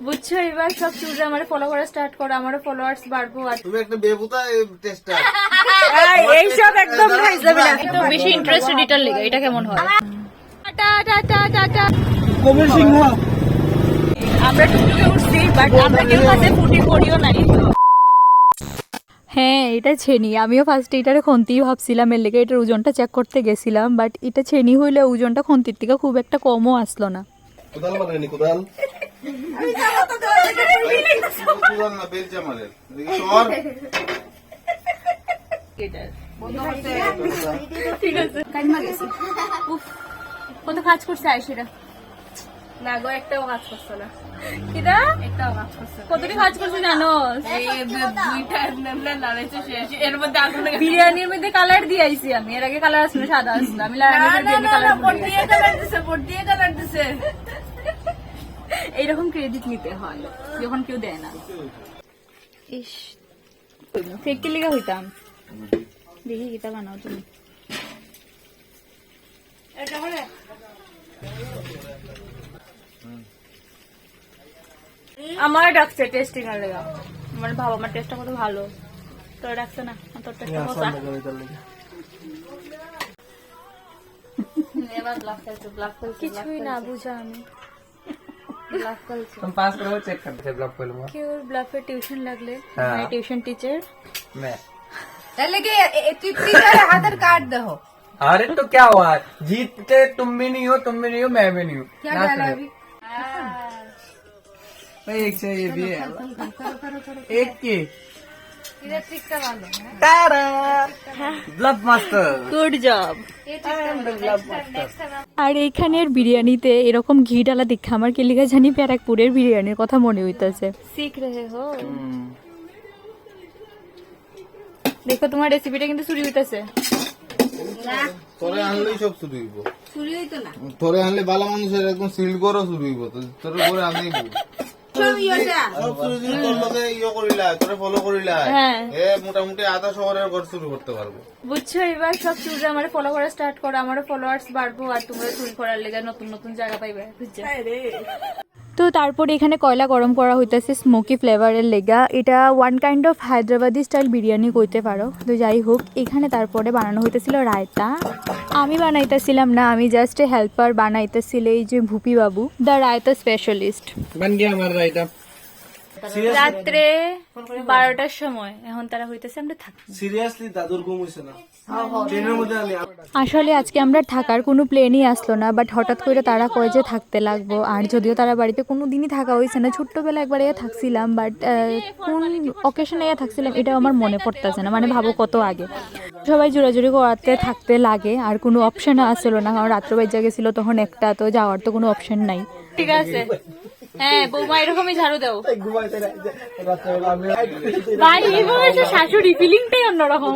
বুঝছ? এবার সব চুলরা আমার ফলো করা স্টার্ট করো আমার ফলোয়ার্স বাড়বো আর তুমি একটা বেবুতা টেস্টার এইসব একদম তো বেশি ইন্টারেস্টেড এটার লেগে এটা কেমন হয়? Tata tata tata Kabir Singh আমরা টুকটুকে উঠছি বাট আমরা কেউ কাছে ফুটি করিও নাই হ্যাঁ এটা ছেনি। আমিও ফার্স্টে এটারে খন্তিই ভাবছিলাম এর লেগে এটার ওজনটা চেক করতে গেছিলাম বাট এটা ছেনি হইলে ওজনটা খন্তির থেকে খুব একটা কমও আসলো না। কোদাল কোদাল? কত কাজ করছে আয়সিরা না গো একটাও কাজ করছে না। কিরা একটাও কাজ করছে কতটি কাজ করছে জানো বিরিয়ানির মধ্যে কালার দিয়ে আইছি আমি এর আগে কালার আসলো সাদা আসলো আমি কালার এইরকম ক্রেডিট নিতে হয় যখন কেউ দেয় না। ইস ফেক লিগা হইতাম? দেখি কিতা বানাও তুমি। আমার ডাকছে টেস্টিং এর লেগা। আমার ভাব আমার টেস্টটা কত ভালো। তোর ডাকছে না তোর টেস্টটা কত? কিছুই না বুঝা আমি। तुम पास करो चेक कर दे ब्लॉक पहिलं मग क्यूर ब्लॉक ट्यूशन लग ले। हाँ। मैं ट्यूशन टीचर मैं। चले के चिट्ठी का आधार कार्ड दहो अरे तो क्या हुआ? जीतते तुम भी नहीं हो तुम भी नहीं हो मैं भी नहीं हूँ। क्या डाला अभी? भाई एक से ये भी है। एक की। আর এইখানের বিরিয়ানিতে এরকম ঘি ডালা দেখে আমার কি লিখা জানি ব্যারাকপুরের বিরিয়ানির কথা মনে হইতেছে। শিখ রে হো। দেখো তোমার রেসিপিটা কিন্তু চুরি হইতাছে। তোরে আনলেই সব শুরু হইব। চুরি হইতো না। তোরে আনলে বালা মানুষের একদম সিল করো শুরু হইব। তো তোর করে আনলেই ইয়ে হ্যাঁ। মোটামুটি আধা শহরের ঘর শুরু করতে পারব। বুঝছ এবার সব চুলরা আমার ফলো করা স্টার্ট করো আমার ফলোয়ার্স বাড়বো আর তোমরা চুল করার লেগে নতুন নতুন জায়গা পাইবে বুঝছ? তো তারপরে এখানে কয়লা গরম করা হইতেছে স্মোকি ফ্লেভারের লেগা। এটা one kind of Hyderabadi style biryani কইতে পারো। তো যাই হোক এখানে তারপরে বানানো হইতেছিল রায়তা। আমি বানাইতেছিলাম না আমি জাস্ট হেল্পার বানাইতেছিল এই যে ভুপি বাবু দা রায়তা স্পেশালিস্ট রাত্রে বারোটার সময় এখন তারা হইতেছে আমরা থাকি। সিরিয়াসলি দাদুর ঘুম হইছে না? আসলে আজকে আমরা থাকার কোনো প্লেনই আসলো না বাট হঠাৎ করে তারা কয় যে থাকতে লাগবো আর যদিও তারা বাড়িতে কোনো দিনই থাকা হয়েছে না ছোট্টবেলা একবার এ থাকছিলাম বাট কোন অকেশনে এ থাকছিলাম এটা আমার মনে পড়তেছে না মানে ভাবো কত আগে। সবাই জোরাজুরি করাতে থাকতে লাগে আর কোনো অপশন আসলো না। কারণ রাত্র বেজা গেছিল তখন একটা তো যাওয়ার তো কোনো অপশন নাই। ঠিক আছে। হ্যাঁ বৌমা এরকমই ঝাড়ু দাও। রাত্রেবেলা শাশুড়ি ফিলিংটাই অন্যরকম।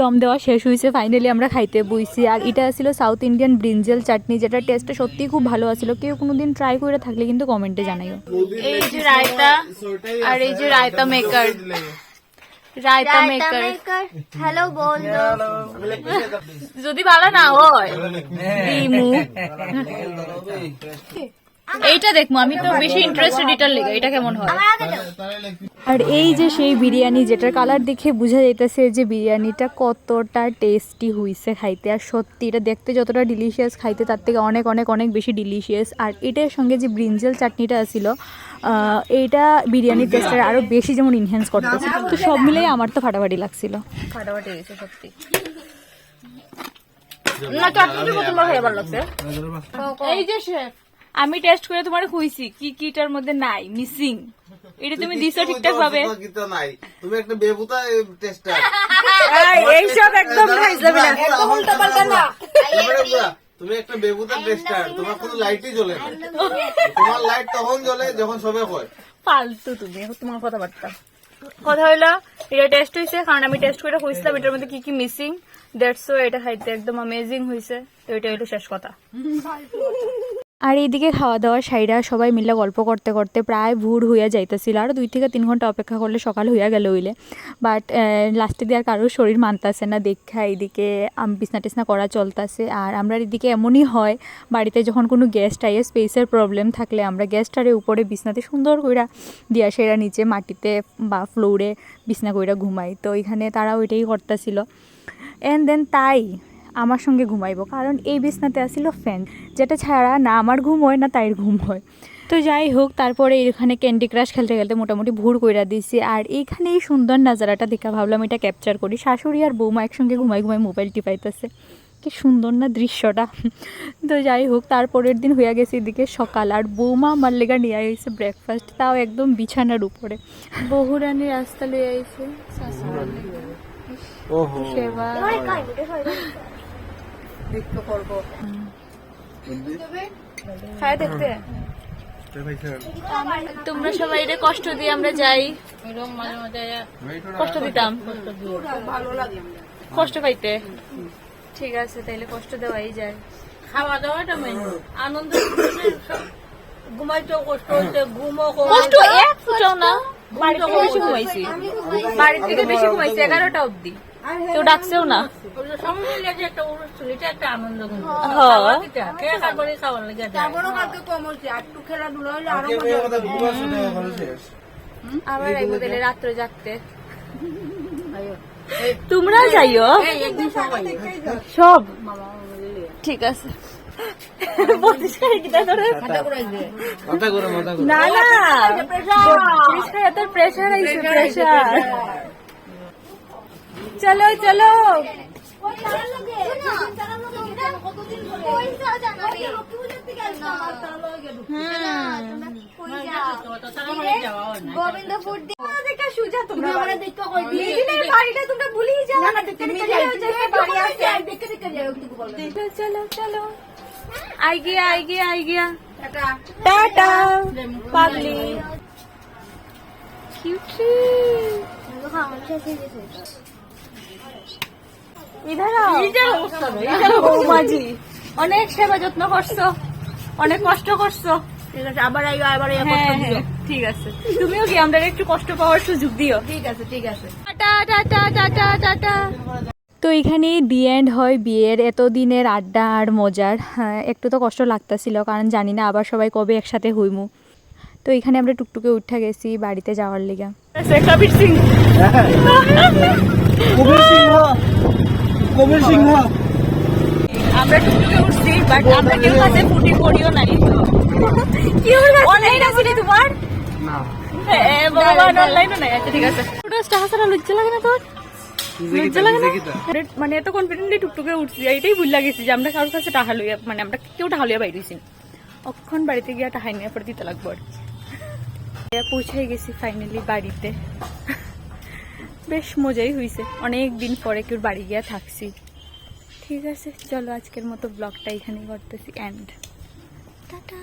দম দেওয়া শেষ হয়েছে ফাইনালি আমরা খাইতে বইছি। আর এটা ছিল সাউথ ইন্ডিয়ান ব্রিঞ্জেল চাটনি যেটা টেস্টটা সত্যিই খুব ভালো আছিল। কেউ কোনোদিন ট্রাই করে থাকলে কিন্তু কমেন্টে জানাইও। এই যে রায়তা আর এই যে raita maker raita maker hello বন্ধু যদি ভালো না হয় দিমু। এইটা দেখব আমি তো বেশি ইন্টারেস্টেড এটার লেগে এটা কেমন হয় আর এই যে সেই বিরিয়ানি যেটার কালার দেখে বোঝা যাইতেছে যে বিরিয়ানিটা কতটা টেস্টি হইছে খাইতে আর সত্যি এটা দেখতে যতটা ডিলিশিয়াস খাইতে তার থেকে অনেক অনেক অনেক বেশি ডিলিশিয়াস আর এটার সঙ্গে যে ব্রিঞ্জেল চাটনিটা ছিল এইটা বিরিয়ানির টেস্টের আরও বেশি যেমন ইনহ্যান্স করতেছে তো সব মিলেই আমার তো ফাটাফাটি লাগছিল ফাটাফাটি গেছে সত্যি না চাটনিটা প্রথমবার খাই ভালো লাগছে এই যে শেফ আমি টেস্ট করে তোমার খুঁজছি কি কিটার মধ্যে নাই মিসিং এটা তুমি দিছো ঠিকঠাক ভাবে। তুমি একটা বেবুতা টেস্টার এইসব একদম একদম উল্টা পাল্টা না। তুমি একটা বেবুতা টেস্টার তোমার কোনো লাইটই জ্বলে না। তোমার লাইট তখন জ্বলে যখন সবে হয়। ফালতু তুমি তোমার কথাবার্তা। কথা হইল এটা টেস্ট হয়েছে কারণ আমি টেস্ট করে খুঁজছিলাম এটার মধ্যে কি কি মিসিং দ্যাটস এটা খাইতে একদম অ্যামেজিং হয়েছে তো এটা হইল শেষ কথা। আর এইদিকে খাওয়া দাওয়া সাইডা সবাই মিলে গল্প করতে করতে প্রায় ভোর হইয়া যাইতেছিল। আর দুই থেকে তিন ঘণ্টা অপেক্ষা করলে সকাল হইয়া গেল হইলে। বাট লাস্টে দিয়ে আর কারোর শরীর মানতাছে না। দেখা এইদিকে বিছনা টিছনা করা চলতেছে। আর আমরা এদিকে এমনই হয়, বাড়িতে যখন কোনো গেস্ট আইয়ে স্পেসের প্রবলেম থাকলে আমরা গেস্টারে উপরে বিছনাতে সুন্দর কইরা দিয়া সেরা নিচে মাটিতে বা ফ্লোরে বিছনা কইরা ঘুমাই। তো এখানে তারা ওইটাই করতেছিল। অ্যান্ড দেন তাই আমার সঙ্গে ঘুমাইবো। কারণ এই বিছনাতে আসিল ফ্যান। যেটা ছাড়া না আমার ঘুম হয় না তাইর ঘুম হয়। তো যাই হোক তারপরে এখানে ক্যান্ডি ক্রাশ খেলতে খেলতে মোটামুটি ভোর কইরা দিছি। আর এইখানে এই সুন্দর নাজারাটা দেখা ভাবলাম এটা ক্যাপচার করি। শাশুড়ি আর বৌমা একসঙ্গে ঘুমাই ঘুমাই মোবাইল টিপাইতেছে। কি সুন্দর না দৃশ্যটা। তো যাই হোক তারপরের দিন হইয়া গেছে এদিকে সকাল। আর বৌমা আমার লেগা নিয়ে আইছে ব্রেকফাস্ট তাও একদম বিছানার উপরে। বহুরানী রাস্তা লইয়া আইছে ওহো। সেবা। খায় দেখতে। তোমরা সবাই এটা কষ্ট দিয়ে আমরা যাই। কষ্ট দিতাম। কষ্ট পাইতে। ঠিক আছে তাইলে কষ্ট দেওয়াই যায়। খাওয়া দাওয়াটা মেন আনন্দ ঘুমাইতেও কষ্ট হচ্ছে ঘুমও কষ্ট এক ফুটাও না। বাড়িতে বেশি ঘুমাইছি। বাড়ির থেকে বেশি ঘুমাইছি এগারোটা অবধি। কেউ ডাকছেও না। হ্যাঁ। আবার রাত্রে জাগতে। তোমরা যাইও। সব। ঠিক আছে। না না। প্রেশার আইছে প্রেশার চলো চলো। গোবিন্দপুর দেখে বৌমাজি অনেক সেবা যত্ন করছ অনেক কষ্ট করছ। ঠিক আছে আবার আবার হ্যাঁ হ্যাঁ ঠিক আছে। তুমিও কি আমাদের একটু কষ্ট পাওয়ার সুযোগ দিও। ঠিক আছে ঠিক আছে। টাটা টাটা টাটা টাটা তো এখানে দি এন্ড হয় বিয়ের এতদিনের আড্ডা আর মজার। হ্যাঁ, একটু তো কষ্ট লাগতেছিল কারণ জানি না আবার সবাই কবে একসাথে হইমু। তো এখানে আমরা টুকটুকে উঠা গেছি বাড়িতে যাওয়ার লিগা। কবির সিং কবির সিংহ। আমরা টুকটুকে উঠছি বাট আমরা কেউ কাছে ফুটি করিও নাই। কি হলো? অনলাইন আছে তোমার? না। ভগবান অনলাইনও নাই। আচ্ছা ঠিক আছে। ফুটাসটা হাসারা লজ্জা লাগে না তোর? লজ্জা লাগে না? মানে এত কনফিডেন্টলি টুকটুকে উঠছি এইটাই ভুল লাগেছি যে আমরা কারোর কাছে টাহা লইয়া মানে আমরা কেউ টাহা লইয়া বাইরেছি অক্ষণ বাড়িতে গিয়া টাহাই নিয়ে পরে দিতে লাগবো আর পৌঁছে গেছি ফাইনালি বাড়িতে। বেশ মজাই হয়েছে অনেক দিন পরে কেউ বাড়ি গিয়া থাকছি। ঠিক আছে, চলো আজকের মতো ব্লগটা এখানেই করতেছি। And tata.